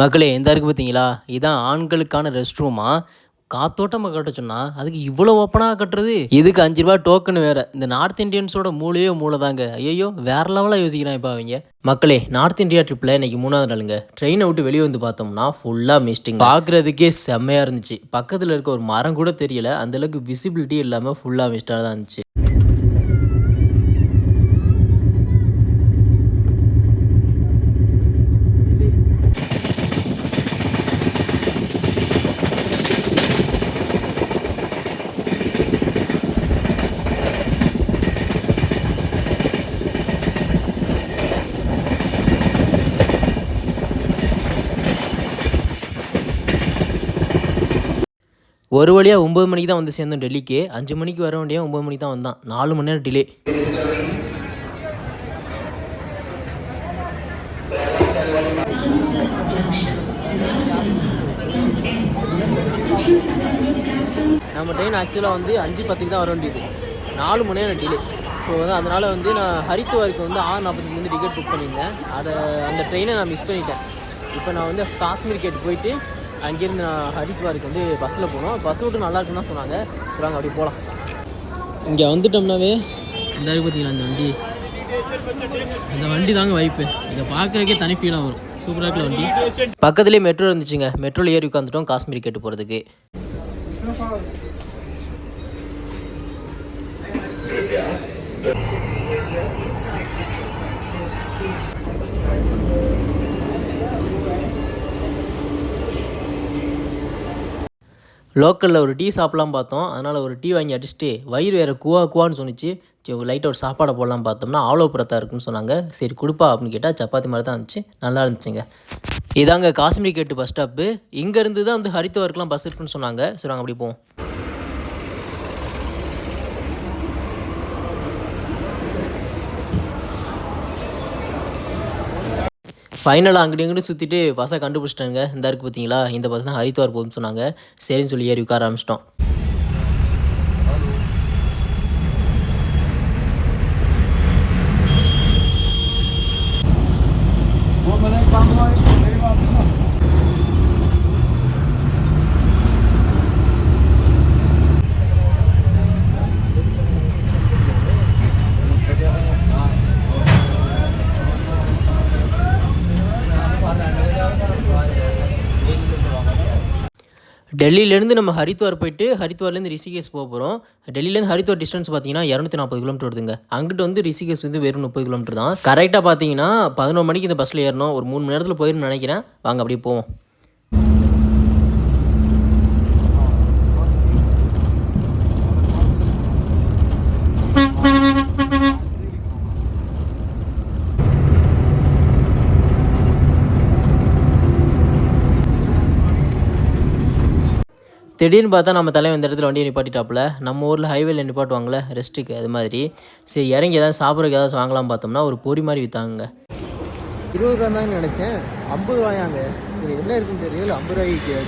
மக்களே எந்த இருக்கு பார்த்தீங்களா இதான் ஆண்களுக்கான ரெஸ்ட் ரூமா காத்தோட்டமாக கட்ட சொன்னால் அதுக்கு இவ்வளோ ஓப்பனாக கட்டுறது? இதுக்கு அஞ்சு ரூபா டோக்கன் வேறு. இந்த நார்த் இந்தியன்ஸோட மூளையோ மூளை தாங்க ஐயோ வேற லெவலாக யோசிக்கிறான் இப்போ அவங்க. மக்களே நார்த் இந்தியா ட்ரிப்பில் இன்றைக்கி மூணாவது நாளுங்க. ட்ரெயினை விட்டு வெளியே வந்து பார்த்தோம்னா ஃபுல்லாக மிஸ்டிங் பார்க்குறதுக்கே செம்மையாக இருந்துச்சு. பக்கத்தில் இருக்க ஒரு மரம் கூட தெரியல. அந்தளவுக்கு விசிபிலிட்டி இல்லாமல் ஃபுல்லாக மிஸ்டாக தான் இருந்துச்சு. ஒரு வழியாக ஒம்பது மணிக்கு தான் வந்து சேர்ந்தோம் டெல்லிக்கு. அஞ்சு மணிக்கு வர வேண்டிய ஒம்பது மணிக்கு தான் வந்தான். நாலு மணி நேரம் டிலே நம்ம ட்ரெயின் ஆக்சுவலாக வந்து அஞ்சு பத்துக்கு தான் வர வேண்டியது. நாலு மணி நேரம் டிலே ஸோ வந்து அதனால் வந்து நான் ஹரித்துவாருக்கு வந்து ஆறு நாற்பதுக்கு வந்து டிக்கெட் புக் பண்ணியிருந்தேன். அதை அந்த ட்ரெயினை நான் மிஸ் பண்ணிட்டேன். இப்போ நான் வந்து காஷ்மீர் கேட் போயிட்டு அங்கேருந்து நான் ஹரித்வாருக்கு வந்து பஸ்ஸில் போனோம். பஸ் விட்டு நல்லா இருக்குன்னு தான் சொன்னாங்க. சொல்லுவாங்க அப்படி போகலாம் இங்கே வந்துட்டோம்னாவே இந்த பார்த்தீங்களா இந்த வண்டி. இந்த வண்டி தாங்க வைப்பு இதை பார்க்குறக்கே தனி ஃபீலாக வரும். சூப்பராக இருக்குல்ல வண்டி. பக்கத்துலேயே மெட்ரோ இருந்துச்சுங்க. மெட்ரோவில் ஏறி உட்காந்துட்டோம் காஷ்மீர் கேட்டு போகிறதுக்கு லோக்கலில் ஒரு டீ சாப்பிட்லாம் பார்த்தோம். அதனால் ஒரு டீ வாங்கி அடிச்சுட்டு வயிறு வேறு குவா குவான்னு சொன்னிச்சு. சரி லைட்டாக ஒரு சாப்பாடை போடலாம் பார்த்தோம்னா ஆலோ புறத்தா இருக்குன்னு சொன்னாங்க. சரி கொடுப்பா அப்படின்னு கேட்டால் சப்பாத்தி மாதிரி தான் இருந்துச்சு. நல்லா இருந்துச்சுங்க. இதாங்க காஷ்மீர் கேட்டு பஸ் ஸ்டாப்பு. இங்கேருந்து தான் வந்து ஹரித்வாருக்குலாம் பஸ் இருக்குன்னு சொன்னாங்க. சரி நாங்கள் அப்படி போவோம். ஃபைனலாக அங்கிட்டு இங்கிட்டு சுற்றிட்டு பஸ்ஸை கண்டுபிடிச்சிட்டாங்க இந்த இருக்கு பார்த்தீங்களா? இந்த பஸ் தான் ஹரித்வார் போகுதுன்னு சொன்னாங்க. சரின்னு சொல்லி ஏறி உட்கார ஆரம்பிச்சிட்டோம். டெல்லியிலேருந்து நம்ம ஹரித்வார் போயிட்டு ஹரித்வார்லேருந்து ரிஷிகேஷ் போக போகிறோம் டெல்லியிலேருந்து ஹரித்வார் டிஸ்டன்ஸ் பார்த்தீங்கன்னா இரநூத்தி நாற்பது கிலோமீட்டர் வருதுங்க. அங்கிட்டு வந்து ரிஷிகேஷ் வந்து வெறும் முப்பது கிலோமீட்டர் தான். கரெக்டாக பார்த்தீங்கன்னா பதினொரு மணிக்கு இந்த பஸ்ஸில் ஏறணும். ஒரு மூணு மணி நேரத்தில் போயிருன்னு நினைக்கிறேன். வாங்க அப்படியே போவோம். திடீர்னு பார்த்தா நம்ம தலைவன் இந்த இடத்துல வண்டியை நிப்பாட்டிட்டாப்புல. நம்ம ஊரில் ஹைவேல நிப்பாட்டுவாங்கள்ல ரெஸ்ட்டுக்கு அது மாதிரி. சரி இறங்கி ஏதாவது சாப்பிட்றதுக்கு ஏதாவது வாங்கலாம் பார்த்தோம்னா ஒரு பொரி மாதிரி விற்றாங்க இருபது ரூபா நினச்சேன். ஐம்பது ரூபாயாங்க என்ன இருக்குன்னு தெரியல. ஐம்பது ரூபாய்க்கு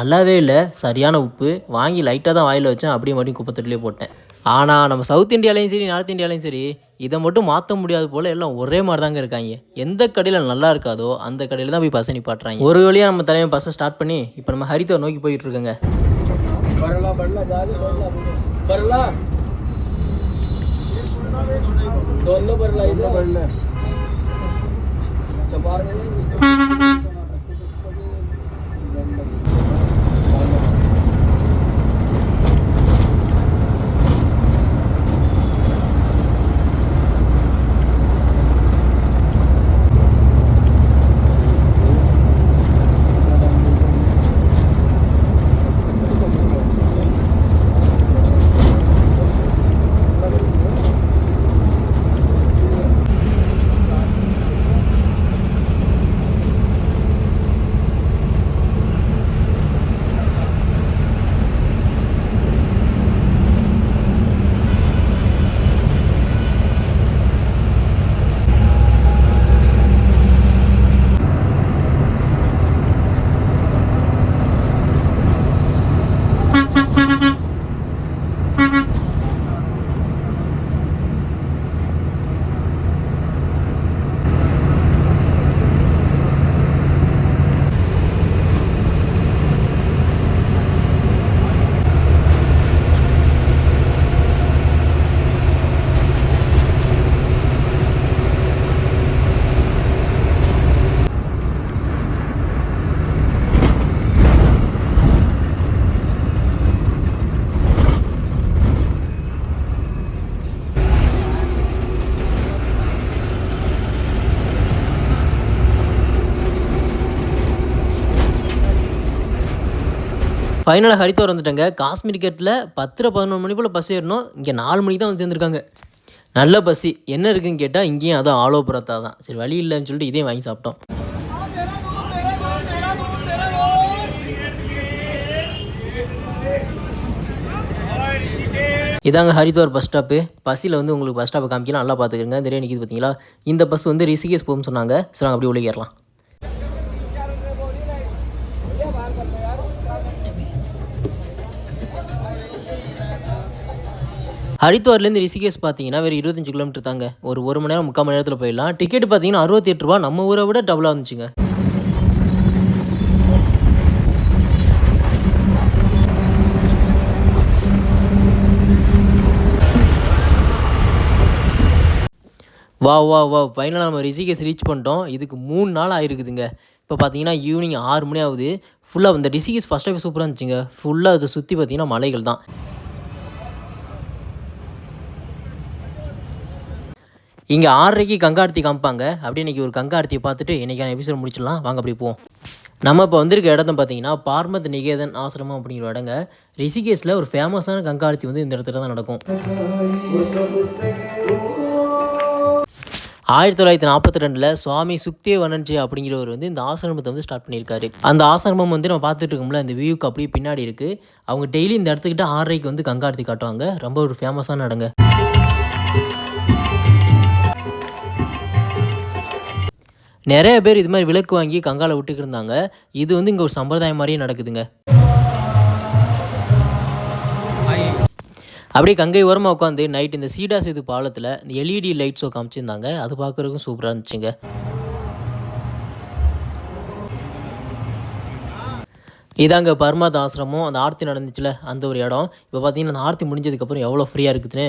நல்லாவே இல்லை. சரியான உப்பு. வாங்கி லைட்டாக தான் வாயில் வச்சேன். அப்படியே மறுபடியும் குப்பத்தட்டிலே போட்டேன். ஆனால் நம்ம சவுத் இந்தியாலையும் சரி நார்த் இந்தியாலையும் சரி இதை மட்டும் மாற்ற முடியாது போல் எல்லாம் ஒரே மாதிரி தாங்க இருக்காங்க. எந்த கடையில் நல்லா இருக்காதோ அந்த கடையில் தான் போய் பசங்க நிப்பாட்டுறாங்க. ஒரு வழியாக நம்ம தலைவன் பஸ்ஸை ஸ்டார்ட் பண்ணி இப்போ நம்ம ஹரித்வார் நோக்கி போயிட்டு இருக்கோங்க. बरला बरला जाली बरला बरला। दोनों बरला इधर। बरला। चपार ஃபைனலாக ஹரித்வார் வந்துட்டாங்க. காஷ்மீர் கேட்டில் பத்தரை பதினொன்று மணி போல் பஸ் ஏறணும். இங்கே நாலு மணிக்கு தான் வந்து சேர்ந்துருக்காங்க. நல்ல பசி என்ன இருக்குன்னு கேட்டால் இங்கேயும் அதுவும் ஆலோ புறத்தா தான். சரி வழி இல்லைன்னு சொல்லிட்டு இதையும் வாங்கி சாப்பிட்டோம். இதாங்க ஹரித்வார் பஸ் ஸ்டாப்பு பஸ்ஸில் வந்து உங்களுக்கு பஸ் ஸ்டாப்பை காமிக்கலாம். நல்லா பார்த்துக்கிறங்க. தெரியும் நிற்கிது பார்த்தீங்களா இந்த பஸ் வந்து ரிஷிகேஷ் போகும்னு சொன்னாங்க. சரி நாங்கள் அப்படியே உள்ளே ஏறலாம். ஹரித்வார்லேருந்து ரிஷிகேஷ் பார்த்தீங்கன்னா வேறு இருபத்தஞ்சு கிலோமீட்டர் தாங்க. ஒரு ஒரு மணி நேரம் முக்கால் மணி நேரத்தில் போயிடலாம். டிக்கெட் பார்த்தீங்கன்னா அறுபத்தி எட்டு ரூபா. நம்ம ஊரை விட டபுளாக இருந்துச்சுங்க. வா வா வா. ஃபைனலாக நம்ம ரிஷிகேஷ் ரீச் பண்ணிட்டோம். இதுக்கு மூணு நாள் ஆயிருக்குதுங்க. இப்போ பார்த்தீங்கன்னா ஈவினிங் ஆறு மணி ஆகுது. ஃபுல்லாக இந்த ரிஷிகேஷ் ஃபஸ்ட் ஆஃப் சூப்பராக இருந்துச்சுங்க. ஃபுல்லாக அதை சுற்றி பார்த்தீங்கன்னா மலைகள் தான். இங்கே ஆறரைக்கு கங்காரத்தி காமிப்பாங்க. அப்படி இன்றைக்கி ஒரு கங்காரத்தியை பார்த்துட்டு இன்றைக்கான எபிசோட் முடிச்சிடலாம். வாங்க அப்படி போவோம். நம்ம இப்போ வந்திருக்க இடத்த பார்த்தீங்கன்னா பார்மத் நிகேதன் ஆசிரமம் அப்படிங்கிற இடங்க. ரிஷிகேஷில் ஒரு ஃபேமஸான கங்காரத்தி வந்து இந்த இடத்துல தான் நடக்கும். ஆயிரத்தி தொள்ளாயிரத்தி நாற்பத்தி ரெண்டில் சுவாமி சுக்தேவனன்ஜி அப்படிங்கிறவர் வந்து இந்த ஆசிரமத்தை வந்து ஸ்டார்ட் பண்ணியிருக்காரு. அந்த ஆசிரமம் வந்து நம்ம பார்த்துட்டு இருக்கோம்ல இந்த வியூக்கு அப்படியே பின்னாடி இருக்குது அவங்க டெய்லி இந்த இடத்துக்கிட்ட ஆறரைக்கு வந்து கங்காரத்தி காட்டுவாங்க. ரொம்ப ஒரு ஃபேமஸான இடங்க. நிறைய பேர் இது மாதிரி விளக்கு வாங்கி கங்கால விட்டுக்கிட்டு இருந்தாங்க. இது வந்து இங்கே ஒரு சம்பிரதாயம் மாதிரியே நடக்குதுங்க. அப்படியே கங்கை ஓரமாக உட்காந்து நைட் இந்த சீடா சேது பாலத்தில் இந்த எல்இடி லைட் ஷோ காமிச்சிருந்தாங்க. அது பார்க்குறதுக்கும் சூப்பராக இருந்துச்சுங்க. இதாங்க பர்மாத் ஆசிரமம். அந்த ஆர்த்தி நடந்துச்சுல அந்த ஒரு இடம். இப்போ பார்த்தீங்கன்னா அந்த ஆர்த்தி முடிஞ்சதுக்கப்புறம் எவ்வளோ ஃப்ரீயாக இருக்குதுன்னு.